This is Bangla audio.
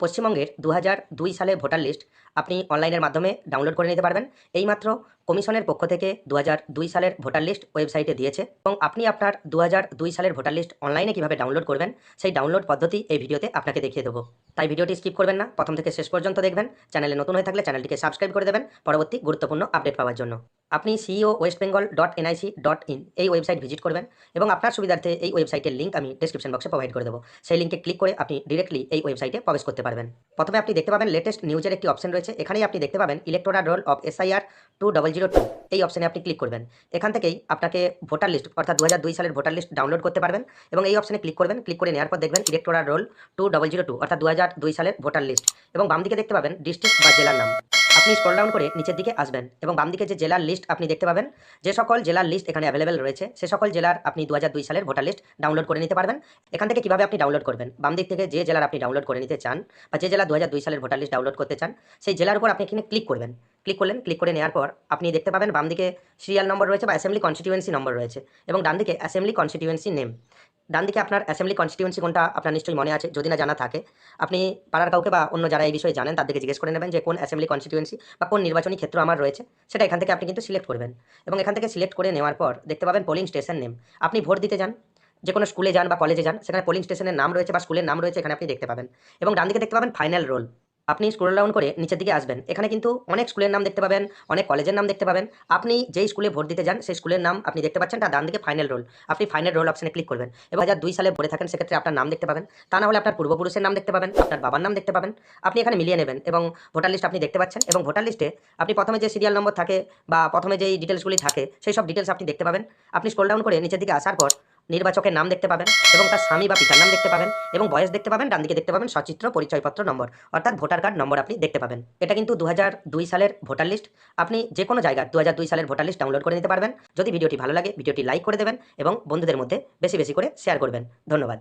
পশ্চিমবঙ্গের দু দুই সালের ভোটার লিস্ট আপনি অনলাইনের মাধ্যমে ডাউনলোড করে নিতে পারবেন। এইমাত্র কমিশনের পক্ষ থেকে দু দুই সালের ভোটার লিস্ট ওয়েবসাইটে দিয়েছে এবং আপনি আপনার দু দুই সালের ভোটার লিস্ট অনলাইনে কীভাবে ডাউনলোড করবেন, সেই ডাউনলোড পদ্ধতি এই ভিডিওতে আপনাকে দেখিয়ে দেবো। তাই ভিডিওটি স্কিপ করবেন না, প্রথম থেকে শেষ পর্যন্ত দেখবেন। চ্যানেলে নতুন হয়ে থাকলে চ্যানেলটিকে সাবস্ক্রাইব করে দেবেন, পরবর্তী গুরুত্বপূর্ণ আপডেট পাওয়ার জন্য। আপনি CEO West Bengal dot NIC dot in এই ওয়েবসাইট ভিজিট করবেন এবং আপনার সুবিধার্থে এই ওয়েবসাইটের লিঙ্ক আমি ডিসক্রিপশন বক্সে প্রোভাইড করে দেবো। সেই লিঙ্কে ক্লিক করে আপনি ডিরেক্টলি এই ওয়েবসাইটে প্রবেশ করতে পারবেন। প্রথমে আপনি দেখতে পাবেন লেটেস্ট নিউজের একটি অপশন রয়েছে। এখানেই আপনি দেখতে পাবেন electoral roll of SIR two double zero two এই অপশনে আপনি ক্লিক করবেন। এখান থেকেই আপনাকে ভোটার লিস্ট অর্থাৎ দু দুই সালের ভোটার লিস্ট ডাউনলোড করতে পারবেন এবং এই অপশনে ক্লিক করবেন। ক্লিক করে নেওয়ার পর দেখবেন electoral roll two double zero two অর্থাৎ দু সালের ভোটার লিস্ট এবং বাম দিকে দেখতে পাবেন ডিস্ট্রিক্ট বা জেলার নাম। আপনি স্ক্রল ডাউন করে নিচের দিকে আসবেন এবং বাম দিকে যে জেলার লিস্ট আপনি দেখতে পাবেন, যে সকল জেলার লিস্ট এখানে অ্যাভেলেবেল রয়েছে, সে সকল জেলার আপনি দু সালের ভোটার লিস্ট ডাউনলোড করে নিতে পারবেন। এখান থেকে কীভাবে আপনি ডাউনলোড করবেন? বাম দিক থেকে যে জেলার আপনি ডাউনলোড করে নিতে চান বা যে জেলা দু সালের ভোটার লিস্ট ডাউনলোড করতে চান, সেই জেলার উপর আপনি এখানে ক্লিক করবেন। ক্লিক করলেন ক্লিক করে নেওয়ার পর আপনি দেখতে পাবেন বাম দিকে সিরিয়াল নম্বর রয়েছে বা অ্যাসেম্বলি কনস্টিটিউয়েন্সি নম্বর রয়েছে এবং ডান দিকে অ্যাসেম্বলি কনস্টিটিউয়েন্সি নেম ডান দিকে আপনার অ্যাসেম্বলি কনস্টিটিউয়েন্সি কোনটা আপনার নিশ্চয়ই মনে আছে, যদি না জানা থাকে, আপনি পাড়ার কাউকে বা অন্য যারা এই বিষয়ে জানেন তাদেরকে জিজ্ঞেস করে নেবেন যে কোন অ্যাসেম্বলি কনস্টিটিউয়েন্সি বা কোন নির্বাচনী ক্ষেত্র আমার রয়েছে, সেটা এখান থেকে আপনি কিন্তু সিলেক্ট করবেন। এবং এখান থেকে সিলেক্ট করে নেওয়ার পর দেখতে পাবেন পোলিং স্টেশন নেম আপনি ভোট দিতে যান, যে কোনো স্কুলে যান বা কলেজে যান, সেখানে পোলিং স্টেশনের নাম রয়েছে বা স্কুলের নাম রয়েছে, এখানে আপনি দেখতে পাবেন। এবং ডান দিকে দেখতে পাবেন ফাইনাল রোল আপনি স্ক্রল ডাউন করে নিচের দিকে আসবেন। এখানে কিন্তু অনেক স্কুলের নাম দেখতে পাবেন, অনেক কলেজের নাম দেখতে পাবেন। আপনি যেই স্কুলে ভোট দিতে যান, সেই স্কুলের নাম আপনি দেখতে পাচ্ছেন। তার ডান দিকে ফাইনাল রোল আপনি ফাইনাল রোল অপশনে ক্লিক করবেন। এবং হাজার দুই সালে ভরে থাকেন, সেক্ষেত্রে আপনার নাম দেখতে পাবেন। তা না হলে আপনার পূর্বপুরুষের নাম দেখতে পাবেন, আপনার বাবার নাম দেখতে পাবেন। আপনি এখানে মিলিয়ে নেবেন এবং ভোটার লিস্ট আপনি দেখতে পাচ্ছেন এবং ভোটার লিস্টে আপনি প্রথমে যে সিরিয়াল নম্বর থাকে বা প্রথমে যেই ডিটেলসগুলি থাকে, সেই সব ডিটেলস আপনি দেখতে পাবেন। আপনি স্ক্রল ডাউন করে নিচের দিকে আসার পর নির্বাচকের নাম দেখতে পাবেন এবং তার স্বামী বা পিতার নাম দেখতে পাবেন এবং বয়স দেখতে পাবেন, ডান দিকে দেখতে পাবেন সচিত্র, পরিচয়পত্র, নম্বর। অর্থাৎ ভোটার কার্ড নম্বর আপনি দেখতে পাবেন। এটা কিন্তু দু সালের ভোটার লিস্ট। আপনি যে কোনো জায়গার দু সালের ভোটার লিস্ট ডাউনলোড করে নিতে পারবেন। যদি ভিডিওটি ভালো লাগে, ভিডিওটি লাইক করে দেবেন এবং বন্ধুদের মধ্যে বেশি বেশি করে শেয়ার করবেন। ধন্যবাদ।